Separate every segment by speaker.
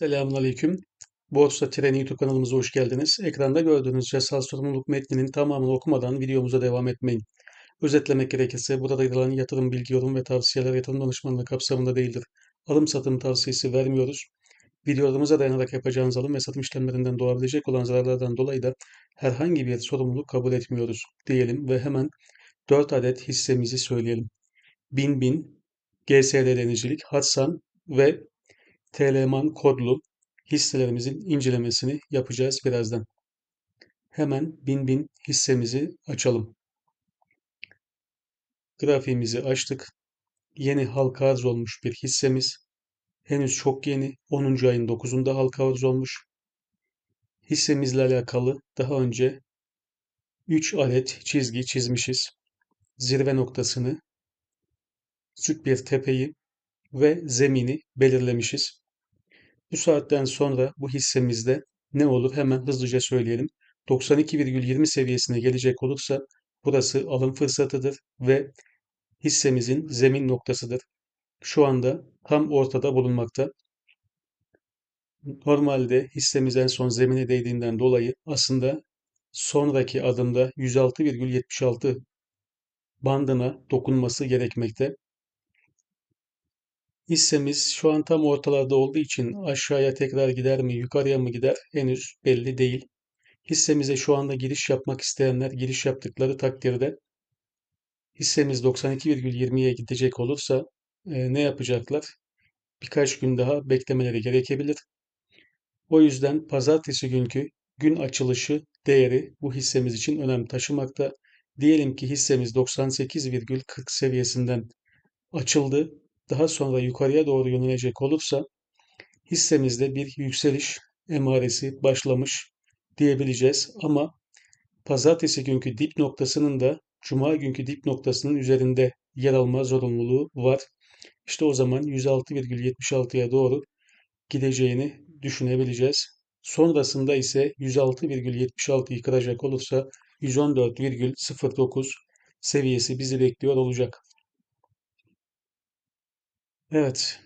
Speaker 1: Selamünaleyküm. Borsa Treni YouTube kanalımıza hoş geldiniz. Ekranda gördüğünüz yasal sorumluluk metninin tamamını okumadan videomuza devam etmeyin. Özetlemek gerekirse burada verilen yatırım bilgi, yorum ve tavsiyeler yatırım danışmanlığı kapsamında değildir. Alım satım tavsiyesi vermiyoruz. Videolarımıza dayanarak yapacağınız alım ve satım işlemlerinden doğabilecek olan zararlardan dolayı da herhangi bir sorumluluk kabul etmiyoruz diyelim ve hemen 4 adet hissemizi söyleyelim. Bin Bin, GSD Denizcilik, Hatsan ve Telemann kodlu hisselerimizin incelemesini yapacağız birazdan. Hemen bin bin hissemizi açalım. Grafiğimizi açtık. Yeni halka arz olmuş bir hissemiz. Henüz çok yeni. 10. ayın 9'unda halka arz olmuş. Hissemizle alakalı daha önce 3 adet çizgi çizmişiz. Zirve noktasını, küçük bir tepeyi ve zemini belirlemişiz. Bu saatten sonra bu hissemizde ne olur hemen hızlıca söyleyelim. 92,20 seviyesine gelecek olursa burası alım fırsatıdır ve hissemizin zemin noktasıdır. Şu anda tam ortada bulunmakta. Normalde hissemiz en son zemine değdiğinden dolayı aslında sonraki adımda 106,76 bandına dokunması gerekmekte. Hissemiz şu an tam ortalarda olduğu için aşağıya tekrar gider mi, yukarıya mı gider henüz belli değil. Hissemize şu anda giriş yapmak isteyenler giriş yaptıkları takdirde hissemiz 92,20'ye gidecek olursa e, ne yapacaklar? Birkaç gün daha beklemeleri gerekebilir. O yüzden pazartesi günkü gün açılışı değeri bu hissemiz için önem taşımakta. Diyelim ki hissemiz 98,40 seviyesinden açıldı daha sonra yukarıya doğru yönelecek olursa hissemizde bir yükseliş emaresi başlamış diyebileceğiz. Ama pazartesi günkü dip noktasının da cuma günkü dip noktasının üzerinde yer alma zorunluluğu var. İşte o zaman 106,76'ya doğru gideceğini düşünebileceğiz. Sonrasında ise 106,76'yı kıracak olursa 114,09 seviyesi bizi bekliyor olacak. Evet,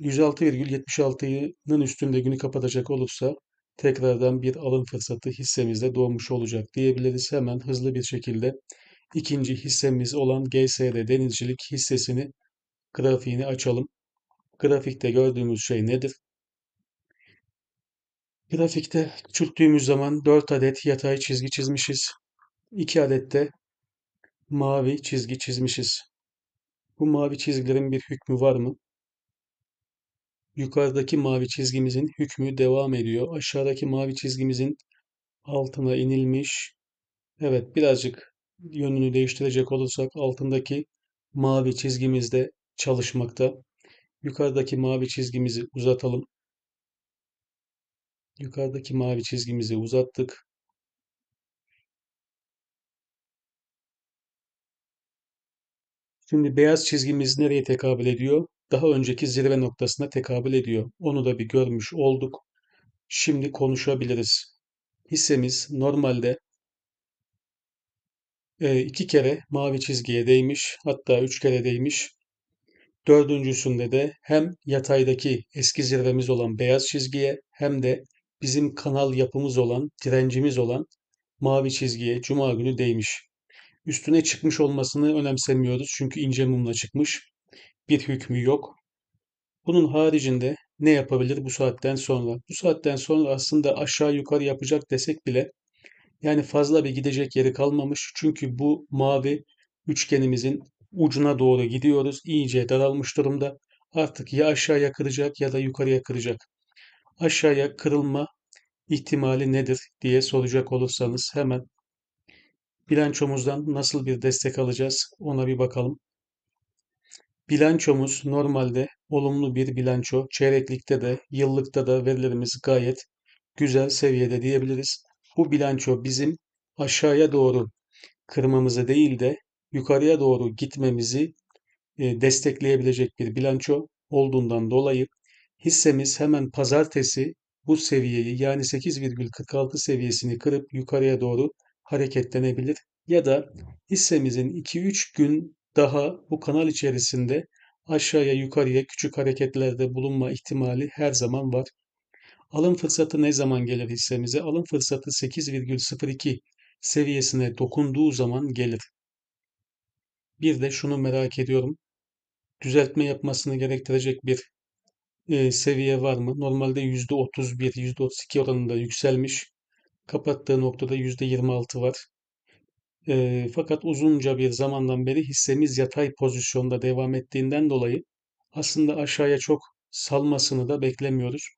Speaker 1: 106,76'nın üstünde günü kapatacak olursa tekrardan bir alım fırsatı hissemizde doğmuş olacak diyebiliriz. Hemen hızlı bir şekilde ikinci hissemiz olan GSR Denizcilik hissesini grafiğini açalım. Grafikte gördüğümüz şey nedir? Grafikte küçülttüğümüz zaman 4 adet yatay çizgi çizmişiz. 2 adet de mavi çizgi çizmişiz. Bu mavi çizgilerin bir hükmü var mı? Yukarıdaki mavi çizgimizin hükmü devam ediyor. Aşağıdaki mavi çizgimizin altına inilmiş. Evet birazcık yönünü değiştirecek olursak altındaki mavi çizgimiz de çalışmakta. Yukarıdaki mavi çizgimizi uzatalım. Yukarıdaki mavi çizgimizi uzattık. Şimdi beyaz çizgimiz nereye tekabül ediyor? Daha önceki zirve noktasına tekabül ediyor. Onu da bir görmüş olduk. Şimdi konuşabiliriz. Hissemiz normalde e, iki kere mavi çizgiye değmiş, hatta üç kere değmiş. Dördüncüsünde de hem yataydaki eski zirvemiz olan beyaz çizgiye hem de bizim kanal yapımız olan, direncimiz olan mavi çizgiye cuma günü değmiş. Üstüne çıkmış olmasını önemsemiyoruz çünkü ince mumla çıkmış. Bir hükmü yok. Bunun haricinde ne yapabilir bu saatten sonra? Bu saatten sonra aslında aşağı yukarı yapacak desek bile yani fazla bir gidecek yeri kalmamış. Çünkü bu mavi üçgenimizin ucuna doğru gidiyoruz. İyice daralmış durumda. Artık ya aşağıya kıracak ya da yukarıya kıracak. Aşağıya kırılma ihtimali nedir diye soracak olursanız hemen bilançomuzdan nasıl bir destek alacağız ona bir bakalım. Bilançomuz normalde olumlu bir bilanço. Çeyreklikte de yıllıkta da verilerimiz gayet güzel seviyede diyebiliriz. Bu bilanço bizim aşağıya doğru kırmamızı değil de yukarıya doğru gitmemizi e, destekleyebilecek bir bilanço olduğundan dolayı hissemiz hemen pazartesi bu seviyeyi yani 8,46 seviyesini kırıp yukarıya doğru hareketlenebilir ya da hissemizin 2-3 gün daha bu kanal içerisinde aşağıya yukarıya küçük hareketlerde bulunma ihtimali her zaman var. Alım fırsatı ne zaman gelir hissemize? Alım fırsatı 8,02 seviyesine dokunduğu zaman gelir. Bir de şunu merak ediyorum. Düzeltme yapmasını gerektirecek bir e, seviye var mı? Normalde %31, %32 oranında yükselmiş. Kapattığı noktada %26 var. E, fakat uzunca bir zamandan beri hissemiz yatay pozisyonda devam ettiğinden dolayı aslında aşağıya çok salmasını da beklemiyoruz.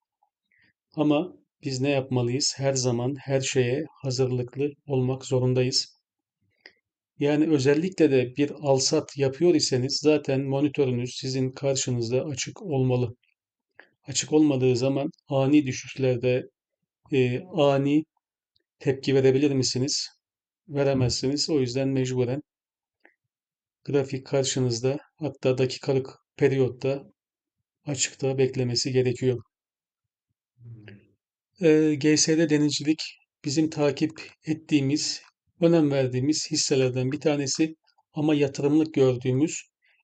Speaker 1: Ama biz ne yapmalıyız? Her zaman her şeye hazırlıklı olmak zorundayız. Yani özellikle de bir alsat yapıyor iseniz zaten monitörünüz sizin karşınızda açık olmalı. Açık olmadığı zaman ani düşüşlerde e, ani tepki verebilir misiniz? Veremezsiniz. O yüzden mecburen grafik karşınızda hatta dakikalık periyotta açıkta beklemesi gerekiyor. E, GSD denizcilik bizim takip ettiğimiz, önem verdiğimiz hisselerden bir tanesi ama yatırımlık gördüğümüz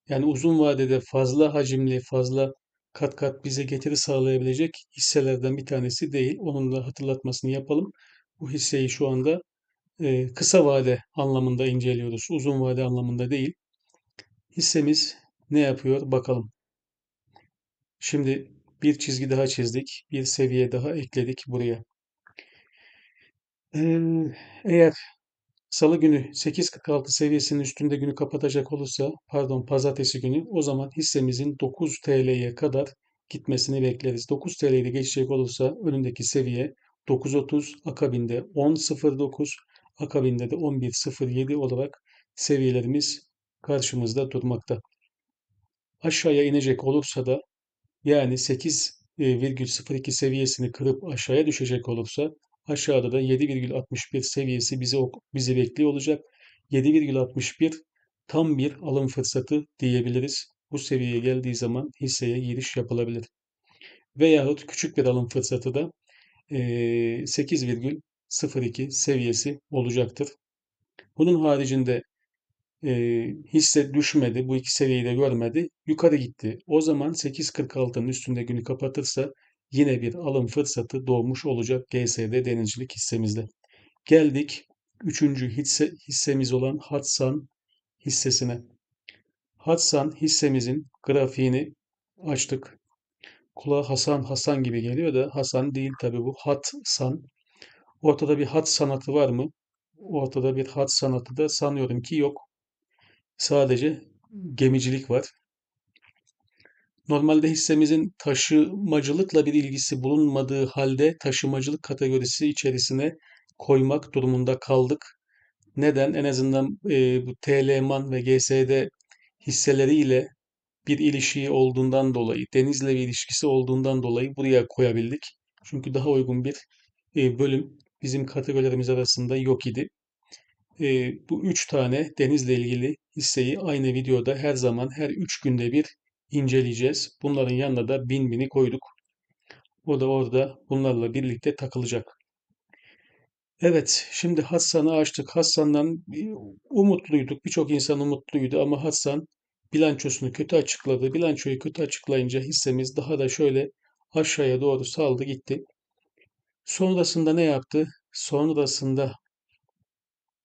Speaker 1: yani uzun vadede fazla hacimli, fazla kat kat bize getiri sağlayabilecek hisselerden bir tanesi değil. Onun da hatırlatmasını yapalım. Bu hisseyi şu anda e, kısa vade anlamında inceliyoruz. Uzun vade anlamında değil. Hissemiz ne yapıyor bakalım. Şimdi bir çizgi daha çizdik. Bir seviye daha ekledik buraya. Ee, eğer Salı günü 8.46 seviyesinin üstünde günü kapatacak olursa, pardon pazartesi günü o zaman hissemizin 9 TL'ye kadar gitmesini bekleriz. 9 TL'yi de geçecek olursa önündeki seviye 9.30, akabinde 10.09, akabinde de 11.07 olarak seviyelerimiz karşımızda durmakta. Aşağıya inecek olursa da yani 8,02 seviyesini kırıp aşağıya düşecek olursa aşağıda da 7,61 seviyesi bizi bizi bekliyor olacak. 7,61 tam bir alım fırsatı diyebiliriz. Bu seviyeye geldiği zaman hisseye giriş yapılabilir. Veyahut küçük bir alım fırsatı da 8,02 seviyesi olacaktır. Bunun haricinde e, hisse düşmedi. Bu iki seviyeyi de görmedi. Yukarı gitti. O zaman 8.46'nın üstünde günü kapatırsa yine bir alım fırsatı doğmuş olacak GSD denizcilik hissemizde. Geldik üçüncü hisse, hissemiz olan Hatsan hissesine. Hatsan hissemizin grafiğini açtık. Kulağa Hasan Hasan gibi geliyor da Hasan değil tabi bu Hatsan. Ortada bir hat sanatı var mı? Ortada bir hat sanatı da sanıyorum ki yok. Sadece gemicilik var. Normalde hissemizin taşımacılıkla bir ilgisi bulunmadığı halde taşımacılık kategorisi içerisine koymak durumunda kaldık. Neden? En azından e, bu TLMAN ve GSD hisseleriyle bir ilişiği olduğundan dolayı, denizle bir ilişkisi olduğundan dolayı buraya koyabildik. Çünkü daha uygun bir e, bölüm bizim kategorilerimiz arasında yok idi. E, bu üç tane denizle ilgili hisseyi aynı videoda her zaman her üç günde bir inceleyeceğiz. Bunların yanına da bin bini koyduk. O da orada bunlarla birlikte takılacak. Evet, şimdi Hassan'ı açtık. Hassan'dan umutluyduk. Birçok insan umutluydu ama Hassan bilançosunu kötü açıkladı. Bilançoyu kötü açıklayınca hissemiz daha da şöyle aşağıya doğru saldı gitti. Sonrasında ne yaptı? Sonrasında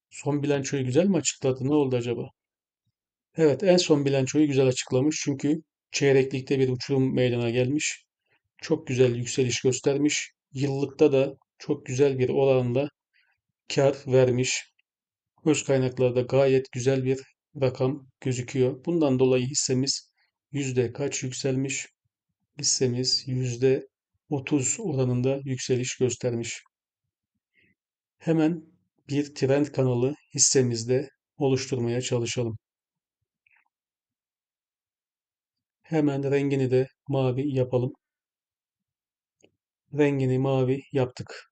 Speaker 1: son bilançoyu güzel mi açıkladı? Ne oldu acaba? Evet, en son bilançoyu güzel açıklamış. Çünkü çeyreklikte bir uçurum meydana gelmiş. Çok güzel yükseliş göstermiş. Yıllıkta da çok güzel bir oranla kar vermiş. Öz kaynaklarda gayet güzel bir rakam gözüküyor. Bundan dolayı hissemiz yüzde kaç yükselmiş? Hissemiz yüzde 30 oranında yükseliş göstermiş. Hemen bir trend kanalı hissemizde oluşturmaya çalışalım. Hemen rengini de mavi yapalım. Rengini mavi yaptık.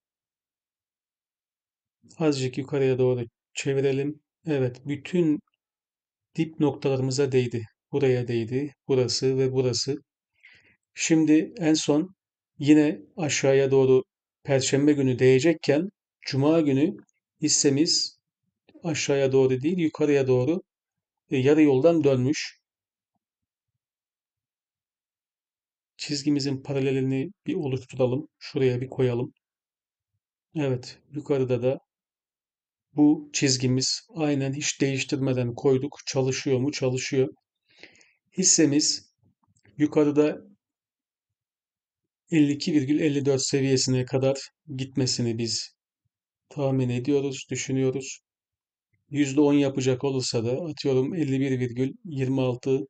Speaker 1: Azıcık yukarıya doğru çevirelim. Evet, bütün dip noktalarımıza değdi. Buraya değdi, burası ve burası. Şimdi en son yine aşağıya doğru Perşembe günü değecekken Cuma günü hissemiz aşağıya doğru değil yukarıya doğru e, yarı yoldan dönmüş. çizgimizin paralelini bir oluşturalım. Şuraya bir koyalım. Evet, yukarıda da bu çizgimiz aynen hiç değiştirmeden koyduk. Çalışıyor mu? Çalışıyor. Hissemiz yukarıda 52,54 seviyesine kadar gitmesini biz tahmin ediyoruz, düşünüyoruz. %10 yapacak olursa da atıyorum 51,26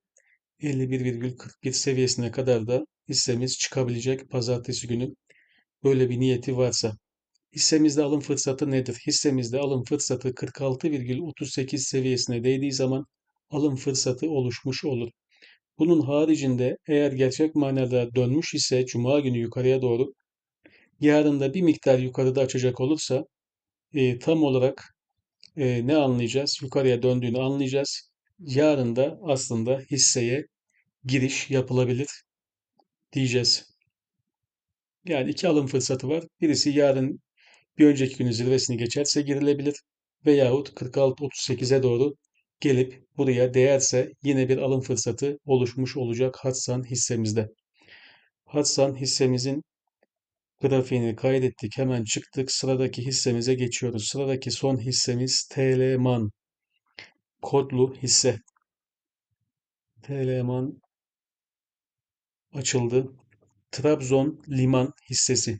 Speaker 1: 51,41 seviyesine kadar da hissemiz çıkabilecek pazartesi günü böyle bir niyeti varsa. Hissemizde alım fırsatı nedir? Hissemizde alım fırsatı 46,38 seviyesine değdiği zaman alım fırsatı oluşmuş olur. Bunun haricinde eğer gerçek manada dönmüş ise Cuma günü yukarıya doğru yarın da bir miktar yukarıda açacak olursa e, tam olarak e, ne anlayacağız? Yukarıya döndüğünü anlayacağız. Yarın da aslında hisseye giriş yapılabilir diyeceğiz. Yani iki alım fırsatı var. Birisi yarın bir önceki günün zirvesini geçerse girilebilir veyahut 46-38'e doğru gelip buraya değerse yine bir alım fırsatı oluşmuş olacak Hatsan hissemizde. Hatsan hissemizin grafiğini kaydettik. Hemen çıktık. Sıradaki hissemize geçiyoruz. Sıradaki son hissemiz TLMAN. Kodlu hisse. TLMAN açıldı. Trabzon Liman hissesi.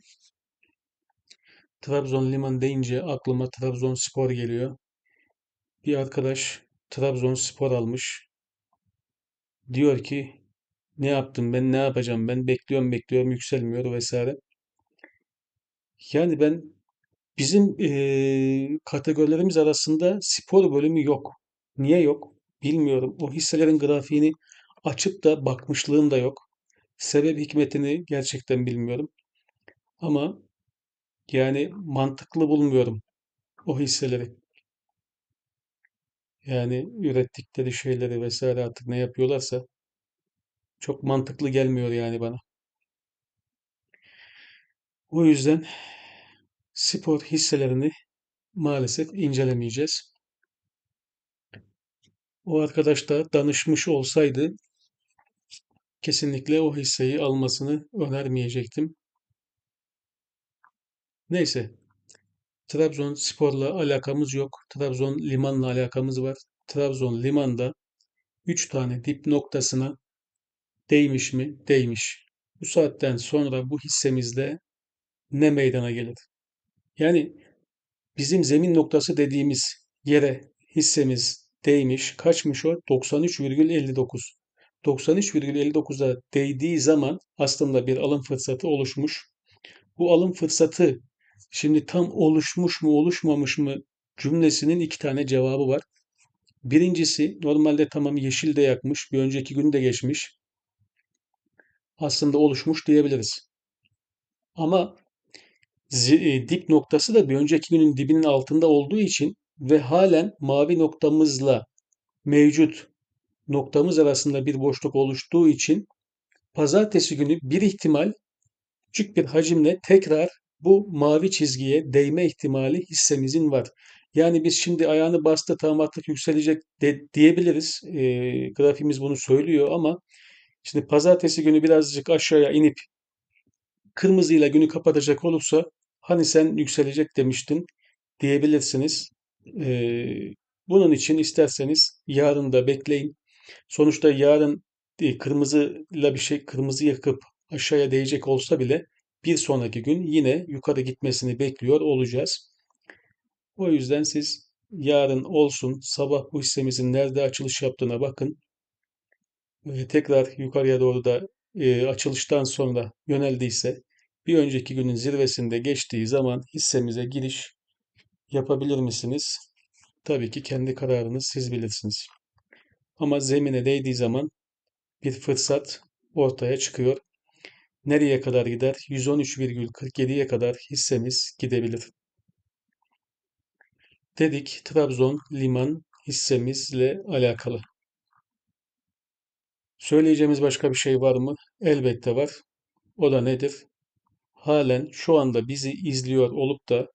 Speaker 1: Trabzon Liman deyince aklıma Trabzonspor geliyor. Bir arkadaş Trabzonspor almış. Diyor ki ne yaptım ben ne yapacağım ben bekliyorum bekliyorum yükselmiyor vesaire. Yani ben bizim eee, kategorilerimiz arasında spor bölümü yok. Niye yok? Bilmiyorum. O hisselerin grafiğini açıp da bakmışlığım da yok. Sebep hikmetini gerçekten bilmiyorum. Ama yani mantıklı bulmuyorum o hisseleri. Yani ürettikleri şeyleri vesaire artık ne yapıyorlarsa çok mantıklı gelmiyor yani bana. O yüzden spor hisselerini maalesef incelemeyeceğiz. O arkadaş da danışmış olsaydı kesinlikle o hisseyi almasını önermeyecektim. Neyse, Trabzonspor'la alakamız yok. Trabzon Liman'la alakamız var. Trabzon Liman'da 3 tane dip noktasına değmiş mi? Değmiş. Bu saatten sonra bu hissemizde ne meydana gelir? Yani bizim zemin noktası dediğimiz yere hissemiz değmiş. Kaçmış o? 93,59. 93,59'a değdiği zaman aslında bir alım fırsatı oluşmuş. Bu alım fırsatı şimdi tam oluşmuş mu oluşmamış mı cümlesinin iki tane cevabı var. Birincisi normalde tamam yeşil de yakmış, bir önceki gün de geçmiş. Aslında oluşmuş diyebiliriz. Ama e, dip noktası da bir önceki günün dibinin altında olduğu için ve halen mavi noktamızla mevcut noktamız arasında bir boşluk oluştuğu için pazartesi günü bir ihtimal küçük bir hacimle tekrar bu mavi çizgiye değme ihtimali hissemizin var. Yani biz şimdi ayağını bastı tamam artık yükselecek de, diyebiliriz. E, grafimiz bunu söylüyor ama şimdi pazartesi günü birazcık aşağıya inip kırmızıyla günü kapatacak olursa hani sen yükselecek demiştin diyebilirsiniz. E, bunun için isterseniz yarın da bekleyin. Sonuçta yarın e, kırmızıyla bir şey kırmızı yakıp aşağıya değecek olsa bile bir sonraki gün yine yukarı gitmesini bekliyor olacağız. O yüzden siz yarın olsun sabah bu hissemizin nerede açılış yaptığına bakın. E, tekrar yukarıya doğru da e, açılıştan sonra yöneldiyse bir önceki günün zirvesinde geçtiği zaman hissemize giriş yapabilir misiniz? Tabii ki kendi kararınız siz bilirsiniz. Ama zemine değdiği zaman bir fırsat ortaya çıkıyor. Nereye kadar gider? 113,47'ye kadar hissemiz gidebilir. Dedik Trabzon liman hissemizle alakalı. Söyleyeceğimiz başka bir şey var mı? Elbette var. O da nedir? Halen şu anda bizi izliyor olup da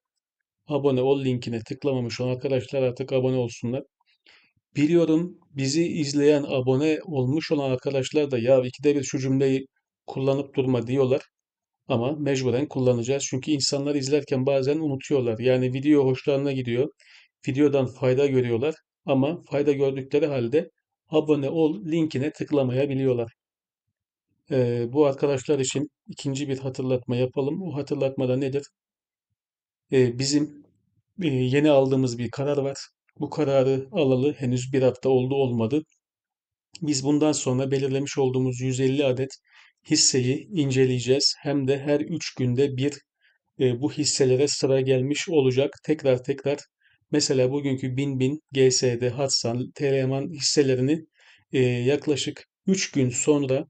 Speaker 1: abone ol linkine tıklamamış olan arkadaşlar artık abone olsunlar. Biliyorum bizi izleyen, abone olmuş olan arkadaşlar da ya ikide bir şu cümleyi kullanıp durma diyorlar. Ama mecburen kullanacağız. Çünkü insanlar izlerken bazen unutuyorlar. Yani video hoşlarına gidiyor. Videodan fayda görüyorlar. Ama fayda gördükleri halde abone ol linkine tıklamayabiliyorlar. Ee, bu arkadaşlar için ikinci bir hatırlatma yapalım. O hatırlatma da nedir? Ee, bizim e, yeni aldığımız bir karar var. Bu kararı alalı henüz bir hafta oldu olmadı. Biz bundan sonra belirlemiş olduğumuz 150 adet hisseyi inceleyeceğiz. Hem de her 3 günde bir e, bu hisselere sıra gelmiş olacak. Tekrar tekrar mesela bugünkü Binbin, GSD, Hatsan, Teleman hisselerini e, yaklaşık 3 gün sonra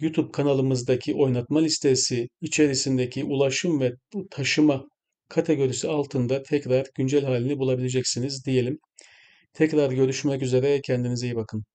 Speaker 1: YouTube kanalımızdaki oynatma listesi içerisindeki ulaşım ve taşıma kategorisi altında tekrar güncel halini bulabileceksiniz diyelim. Tekrar görüşmek üzere. Kendinize iyi bakın.